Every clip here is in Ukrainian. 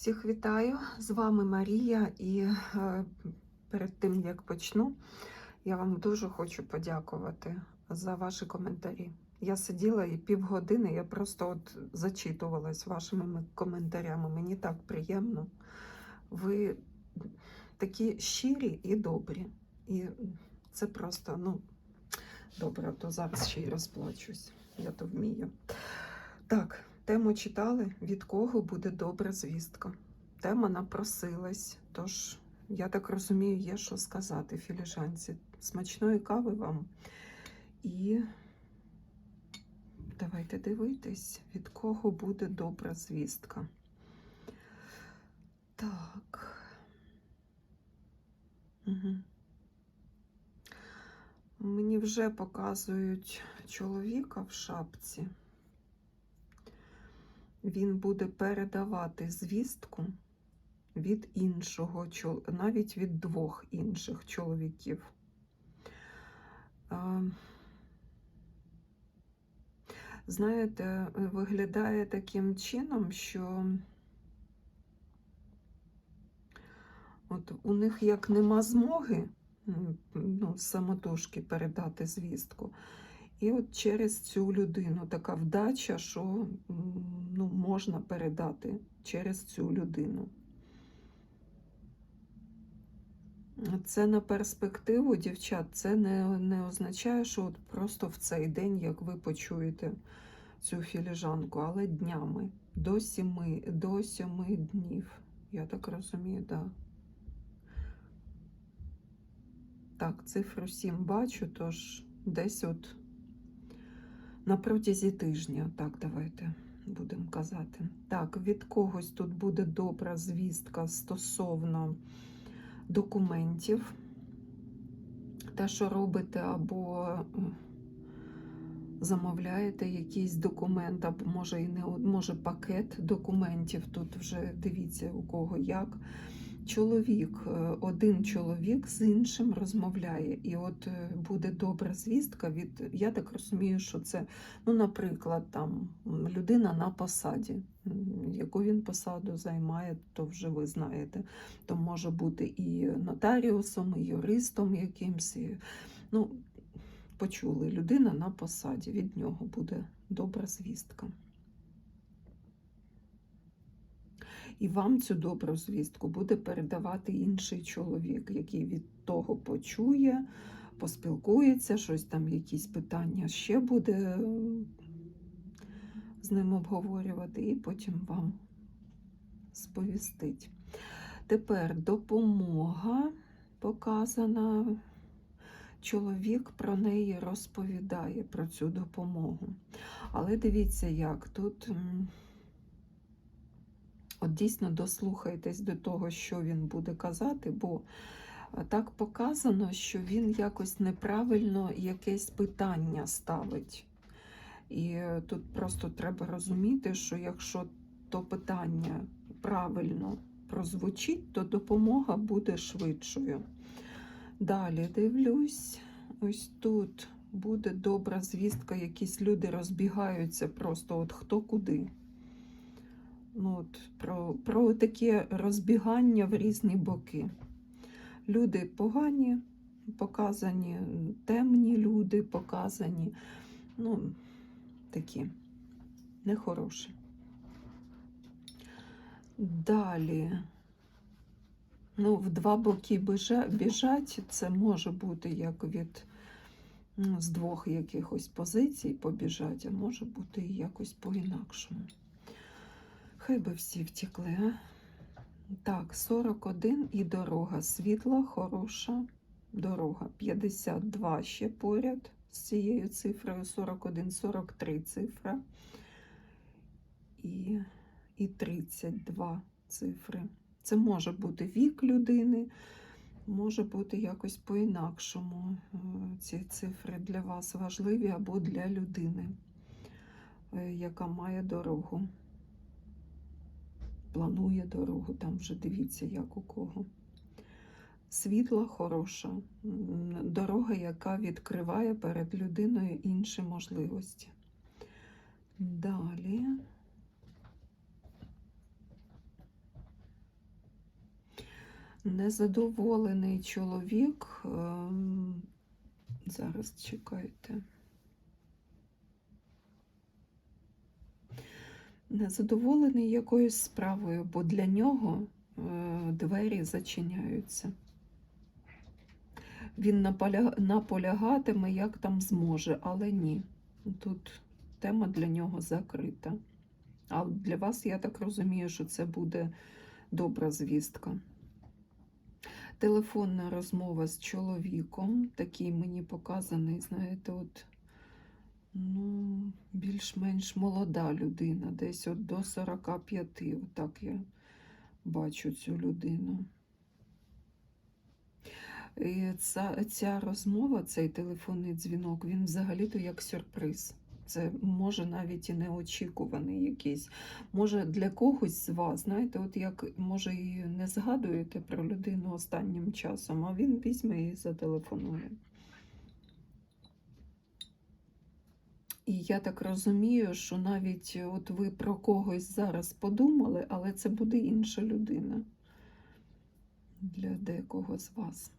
Всіх вітаю! З вами Марія, і е, перед тим як почну, я вам дуже хочу подякувати за ваші коментарі. Я сиділа і півгодини, я просто от зачитувалась вашими коментарями. Мені так приємно. Ви такі щирі і добрі. І це просто, ну, добре, то зараз ще й розплачусь. Я то вмію. Так, тему читали, від кого буде добра звістка. Тема напросилась, тож, я так розумію, є що сказати філіжанці. Смачної кави вам. І давайте дивитись, від кого буде добра звістка. Так. Угу. Мені вже показують чоловіка в шапці. Він буде передавати звістку від іншого, навіть від двох інших чоловіків. Знаєте, виглядає таким чином, що от у них як нема змоги ну, самотужки передати звістку. І от через цю людину така вдача, що ну, можна передати через цю людину. Це на перспективу, дівчат, це не, не означає, що от просто в цей день, як ви почуєте цю філіжанку, але днями до сіми, до сьоми днів. Я так розумію, так. Да. Так, цифру 7 бачу, тож десь от на протязі тижня, так, давайте будемо казати. Так, від когось тут буде добра звістка стосовно документів. Те, що робите, або замовляєте якийсь документ, або може і не може пакет документів. Тут вже дивіться у кого як. Чоловік, е, один чоловік з іншим розмовляє, і от е, буде добра звістка від, я так розумію, що це, ну, наприклад, там людина на посаді, яку він посаду займає, то вже ви знаєте. То може бути і нотаріусом, і юристом якимсь. І, ну, почули, людина на посаді, від нього буде добра звістка. І вам цю добру звістку буде передавати інший чоловік, який від того почує, поспілкується, щось там, якісь питання ще буде е, з ним обговорювати, і потім вам сповістить. Тепер допомога показана. Чоловік про неї розповідає про цю допомогу. Але дивіться, як тут. От дійсно дослухайтесь до того, що він буде казати, бо е, так показано, що він якось неправильно якесь питання ставить. І е, тут просто треба розуміти, що якщо то питання правильно прозвучить, то допомога буде швидшою. Далі дивлюсь, ось тут буде добра звістка, якісь люди розбігаються просто от хто куди. Ну, от, про, про таке розбігання в різні боки. Люди погані, показані, темні люди показані, ну, такі нехороші. Далі. Ну, в два боки біжать, це може бути як від ну, з двох якихось позицій побіжать, а може бути і якось по-інакшому. Хай би всі втекли, а? Так, 41 і дорога. Світла, хороша дорога. 52 ще поряд з цією цифрою. 41, 43 цифра. І, і 32 цифри. Це може бути вік людини, може бути якось по-інакшому. е, Ці цифри для вас важливі або для людини, е, яка має дорогу планує дорогу, там вже дивіться, як у кого. Світла хороша, дорога, яка відкриває перед людиною інші можливості. Далі Незадоволений чоловік. ем, Зараз чекайте. Незадоволений якоюсь справою, бо для нього е, двері зачиняються. Він наполя- наполягатиме, як там зможе, але ні. Тут тема для нього закрита. А для вас, я так розумію, що це буде добра звістка. Телефонна розмова з чоловіком, такий мені показаний, знаєте, от, ну, більш-менш молода людина, десь от до 45, отак я бачу цю людину. І ця, ця розмова, цей телефонний дзвінок, він взагалі-то як сюрприз. Це може навіть і неочікуваний якийсь. Може для когось з вас, знаєте, от як може і не згадуєте про людину останнім часом, а він візьме і зателефонує. І я так розумію, що навіть от ви про когось зараз подумали, але це буде інша людина для декого з вас.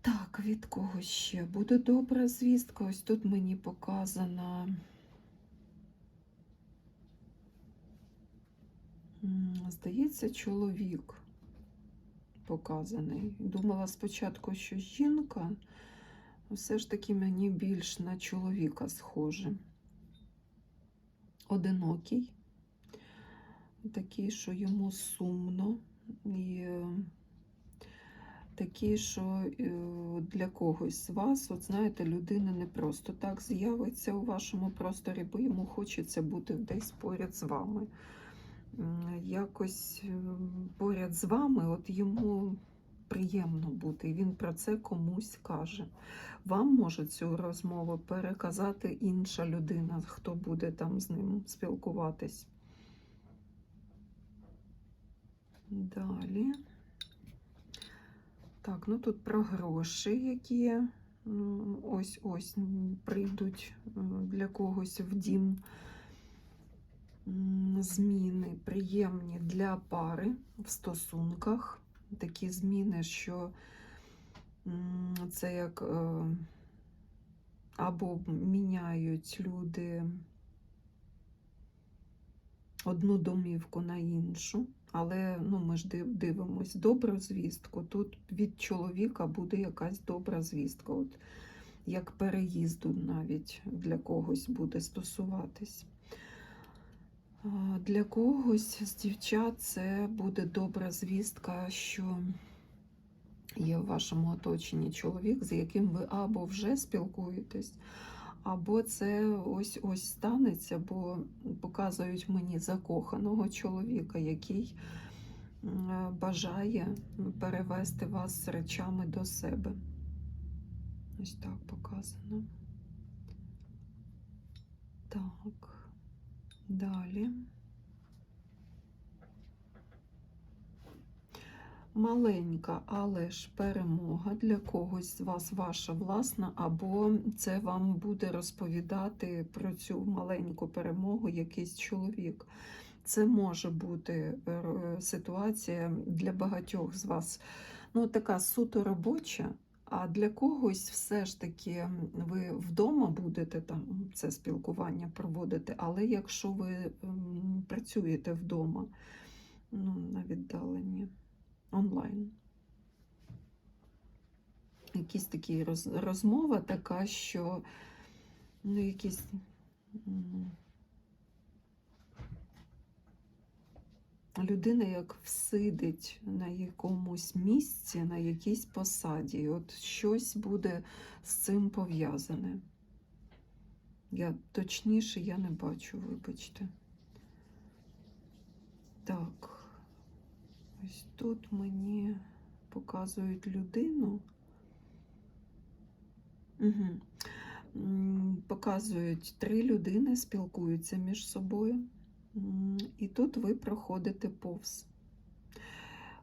Так, від кого ще? Буде добра звістка. Ось тут мені показана. Здається, чоловік показаний. Думала спочатку, що жінка, все ж таки мені більш на чоловіка схоже. Одинокий, такий, що йому сумно. І е, такі, що е, для когось з вас, от знаєте, людина не просто так з'явиться у вашому просторі, бо йому хочеться бути десь поряд з вами. Якось е, поряд з вами, от йому приємно бути, і він про це комусь каже. Вам може цю розмову переказати інша людина, хто буде там з ним спілкуватись. Далі. Так, ну тут про гроші, які ось ось прийдуть для когось в дім. Зміни приємні для пари в стосунках. Такі зміни, що це як е, або міняють люди одну домівку на іншу. Але ну, ми ж див- дивимось добру звістку. Тут від чоловіка буде якась добра звістка, от як переїзду навіть для когось буде стосуватись. Для когось з дівчат це буде добра звістка, що є в вашому оточенні чоловік, з яким ви або вже спілкуєтесь, або це ось ось станеться, бо показують мені закоханого чоловіка, який бажає перевести вас з речами до себе. Ось так показано. Так, далі. Маленька, але ж перемога для когось з вас ваша власна, або це вам буде розповідати про цю маленьку перемогу якийсь чоловік. Це може бути е, ситуація для багатьох з вас. Ну, така суто робоча, а для когось все ж таки ви вдома будете там це спілкування проводити, але якщо ви працюєте вдома, ну, на віддаленні онлайн. Якісь такі розмова така, що ну, якісь. Людина як всидить на якомусь місці, на якійсь посаді. От щось буде з цим пов'язане. Я точніше я не бачу, вибачте. Так. Ось тут мені показують людину. Угу. Показують три людини, спілкуються між собою. І тут ви проходите повз.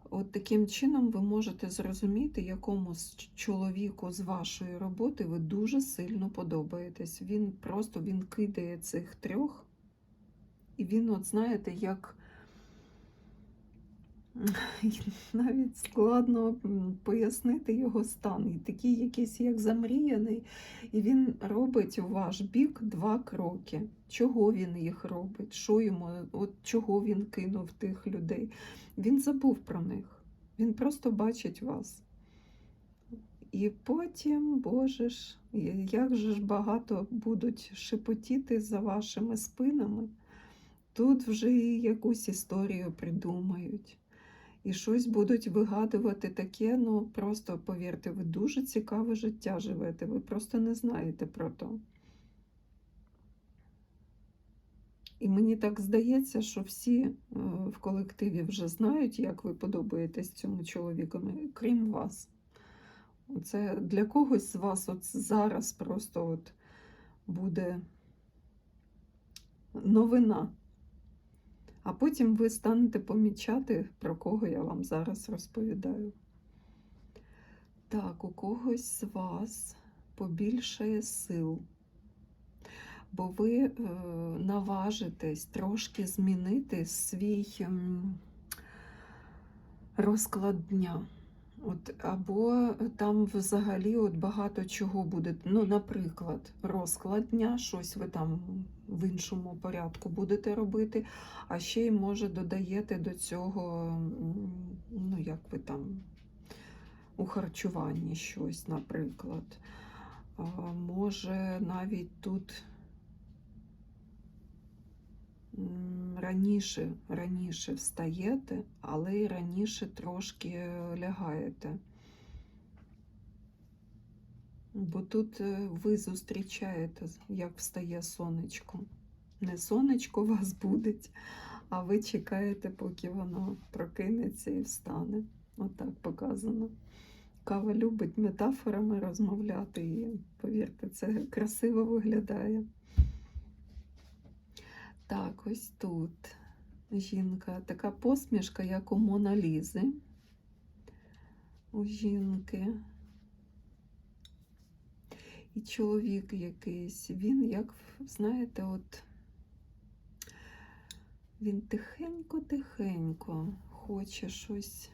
От таким чином ви можете зрозуміти, якому чоловіку з вашої роботи ви дуже сильно подобаєтесь. Він просто він кидає цих трьох, і він, от знаєте, як навіть складно пояснити його стан. І такий якийсь як замріяний, і він робить у ваш бік два кроки. Чого він їх робить? Що йому, от чого він кинув тих людей? Він забув про них. Він просто бачить вас. І потім, Боже ж, як же ж багато будуть шепотіти за вашими спинами. Тут вже якусь історію придумають. І щось будуть вигадувати таке, ну просто повірте, ви дуже цікаве життя живете, ви просто не знаєте про то. І мені так здається, що всі е, в колективі вже знають, як ви подобаєтесь цьому чоловікові, крім вас. Це для когось з вас от зараз просто от буде новина. А потім ви станете помічати, про кого я вам зараз розповідаю. Так, у когось з вас побільшає сил, бо ви е, наважитесь трошки змінити свій розклад дня. От, або там взагалі от багато чого буде. Ну, наприклад, розклад дня, щось ви там в іншому порядку будете робити, а ще й може додаєте до цього, ну як ви там у харчуванні щось, наприклад. Може навіть тут раніше, раніше встаєте, але й раніше трошки лягаєте. Бо тут е, ви зустрічаєте, як встає сонечко. Не сонечко вас будить, а ви чекаєте, поки воно прокинеться і встане. Отак показано. Кава любить метафорами розмовляти, і повірте, це красиво виглядає. Так, ось тут жінка, така посмішка, як у Мона Лізи. У жінки. І чоловік якийсь, він, як, знаєте, от він тихенько-тихенько хоче щось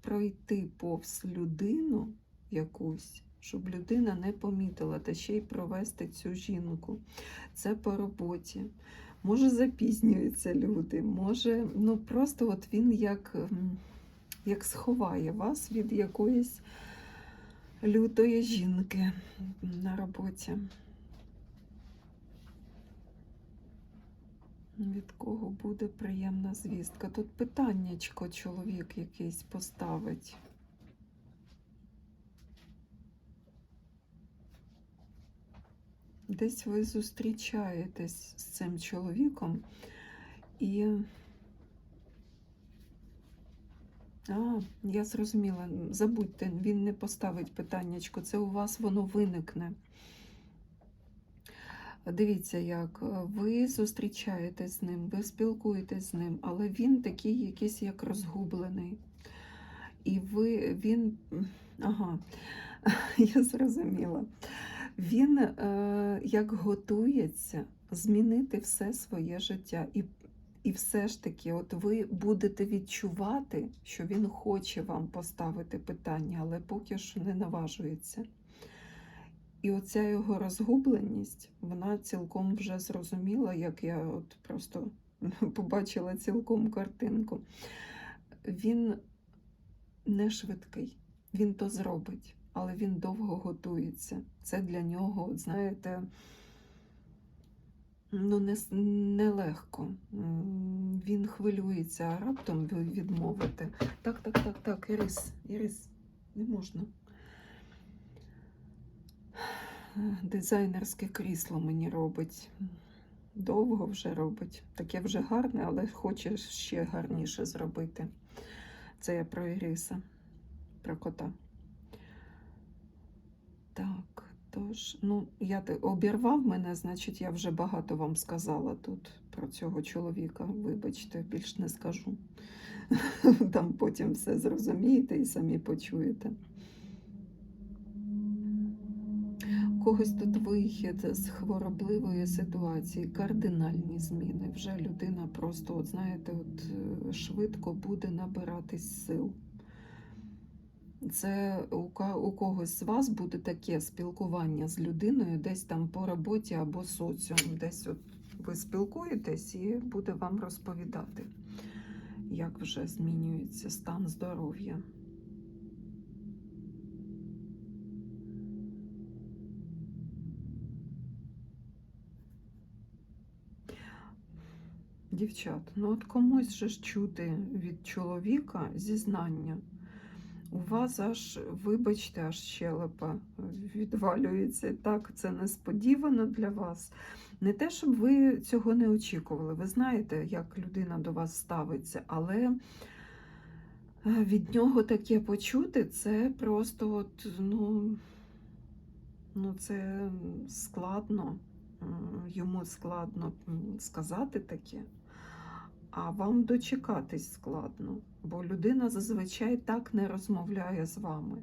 пройти повз людину якусь, щоб людина не помітила, та ще й провести цю жінку. Це по роботі. Може, запізнюються люди, може, ну просто от він як, як сховає вас від якоїсь лютої жінки на роботі. Від кого буде приємна звістка? Тут питаннячко чоловік якийсь поставить. Десь ви зустрічаєтесь з цим чоловіком і. А, я зрозуміла. Забудьте, він не поставить питаннячко, це у вас воно виникне. Дивіться, як ви зустрічаєтесь з ним, ви спілкуєтесь з ним, але він такий якийсь як розгублений. І ви, він, ага, я зрозуміла. Він е, як готується змінити все своє життя. І, і все ж таки, от ви будете відчувати, що він хоче вам поставити питання, але поки що не наважується. І оця його розгубленість, вона цілком вже зрозуміла, як я от просто побачила цілком картинку. Він не швидкий, він то зробить, але він довго готується. Це для нього, знаєте, ну, не, нелегко. Він хвилюється, а раптом ви відмовите. Так, так, так, так, Ірис, Ірис, не можна. Дизайнерське крісло мені робить. Довго вже робить. Таке вже гарне, але хоче ще гарніше зробити. Це я про Іриса, про кота. Так, тож, ну, я обірвав мене, значить, я вже багато вам сказала тут про цього чоловіка. Вибачте, більш не скажу. Там потім все зрозумієте і самі почуєте. когось тут вихід з хворобливої ситуації, кардинальні зміни. Вже людина просто, от знаєте, от е, швидко буде набиратись сил. Це у когось з вас буде таке спілкування з людиною, десь там по роботі або соціум. Десь от ви спілкуєтесь і буде вам розповідати, як вже змінюється стан здоров'я. Дівчат, ну от комусь же ж чути від чоловіка зізнання. У вас аж, вибачте, аж щелепа відвалюється. Так, це несподівано для вас. Не те, щоб ви цього не очікували. Ви знаєте, як людина до вас ставиться, але е, від нього таке почути, це просто от, ну, ну це складно. Йому складно сказати таке, а вам дочекатись складно, бо людина зазвичай так не розмовляє з вами.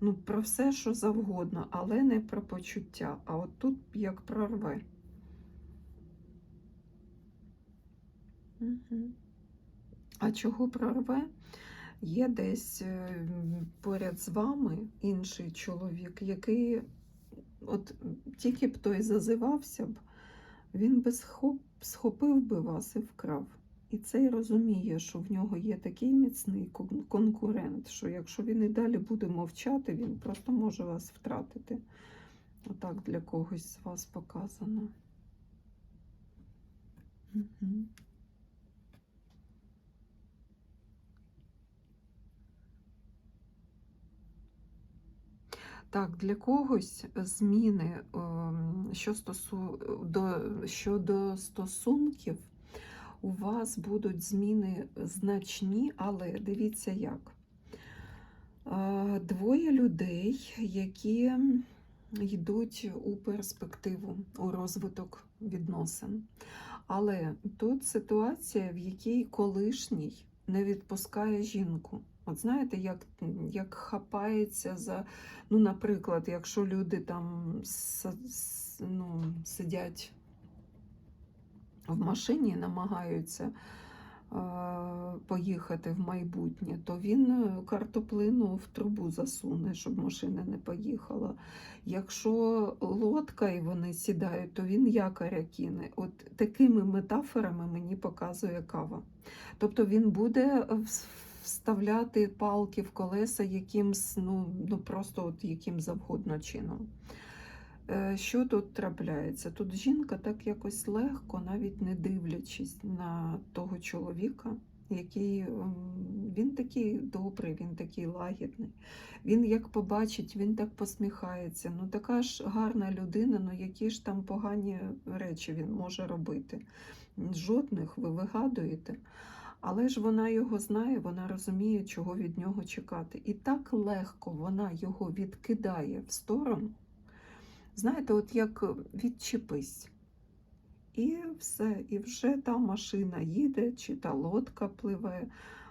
Ну, про все, що завгодно, але не про почуття. А от тут як прорве. А чого прорве? Є десь е, поряд з вами інший чоловік, який, от тільки б той зазивався б, він би схоп, схопив би вас і вкрав. І цей розуміє, що в нього є такий міцний конкурент, що якщо він і далі буде мовчати, він просто може вас втратити. Отак для когось з вас показано. Так, для когось зміни ем, що стосу... до... щодо стосунків, у вас будуть зміни значні, але дивіться як. Двоє людей, які йдуть у перспективу, у розвиток відносин. Але тут ситуація, в якій колишній не відпускає жінку. От знаєте, як, як хапається за, ну, наприклад, якщо люди там ну, сидять в машині намагаються е, поїхати в майбутнє, то він е, картоплину в трубу засуне, щоб машина не поїхала. Якщо лодка і вони сідають, то він якоря кине. От такими метафорами мені показує кава. Тобто він буде вставляти палки в колеса якимсь, ну, ну просто от яким завгодно чином. Е, Що тут трапляється? Тут жінка так якось легко, навіть не дивлячись на того чоловіка, який ем, він такий добрий, він такий лагідний. Він як побачить, він так посміхається. Ну така ж гарна людина, ну які ж там погані речі він може робити. Жодних ви вигадуєте. Але ж вона його знає, вона розуміє, чого від нього чекати. І так легко вона його відкидає в сторону. Знаєте, от як відчепись. І все, і вже та машина їде, чи та лодка пливе.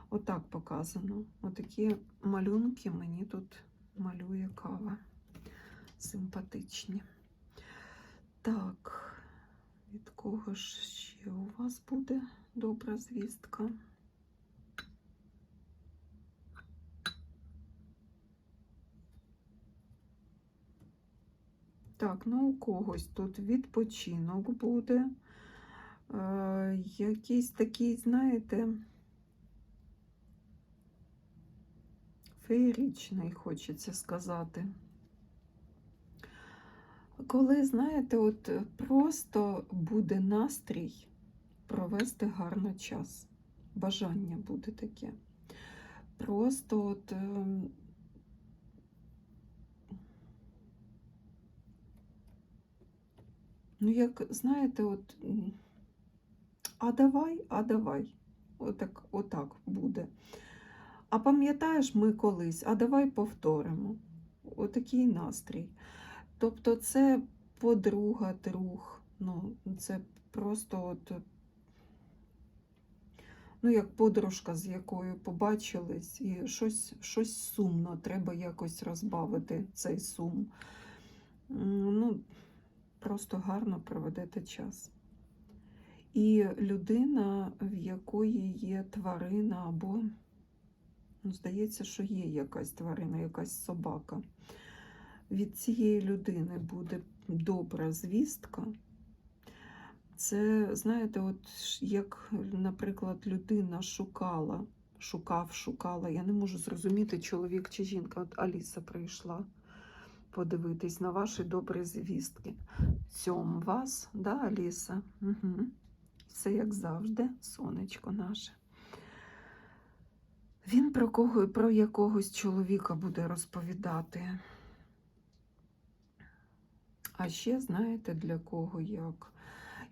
Отак показано. Отакі малюнки мені тут малює кава. Симпатичні. Так, від кого ж ще у вас буде добра звістка? Так, ну у когось тут відпочинок буде. Е, якийсь такий, знаєте, феєричний, хочеться сказати. Коли, знаєте, от просто буде настрій провести гарно час. Бажання буде таке. Просто от. Ну, як знаєте, от, а давай, а давай. Отак, отак буде. А пам'ятаєш, ми колись, а давай повторимо. Отакий настрій. Тобто це подруга, друг. Ну, це просто от, ну, як подружка, з якою побачились, і щось, щось сумно, треба якось розбавити цей сум. ну, просто гарно проведете час. І людина, в якої є тварина, або, ну, здається, що є якась тварина, якась собака. Від цієї людини буде добра звістка. Це, знаєте, от як, наприклад, людина шукала, шукав, шукала. Я не можу зрозуміти, чоловік чи жінка. От Аліса прийшла подивитись на ваші добрі звістки. Цьом вас, да, Аліса? Угу. Все як завжди, сонечко наше. Він про кого про якогось чоловіка буде розповідати. А ще знаєте для кого як?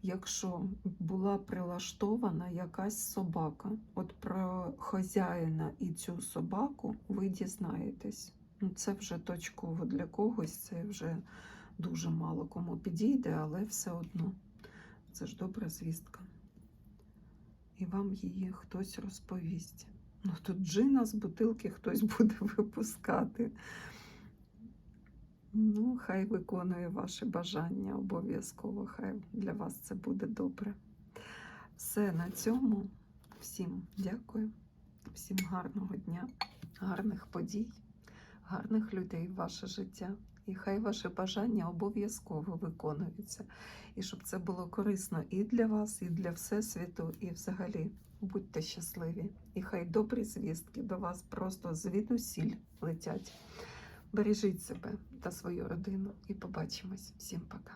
Якщо була прилаштована якась собака, от про хазяїна і цю собаку ви дізнаєтесь. Ну, це вже точково для когось, це вже дуже мало кому підійде, але все одно це ж добра звістка. І вам її хтось розповість. Ну тут джина з бутилки хтось буде випускати. Ну, хай виконує ваше бажання обов'язково. Хай для вас це буде добре. Все на цьому. Всім дякую, всім гарного дня, гарних подій, гарних людей в ваше життя. І хай ваші бажання обов'язково виконуються. І щоб це було корисно і для вас, і для Всесвіту, і взагалі будьте щасливі. І хай добрі звістки до вас просто звідусіль летять. Бережіть себе та свою родину і побачимось. Всім пока.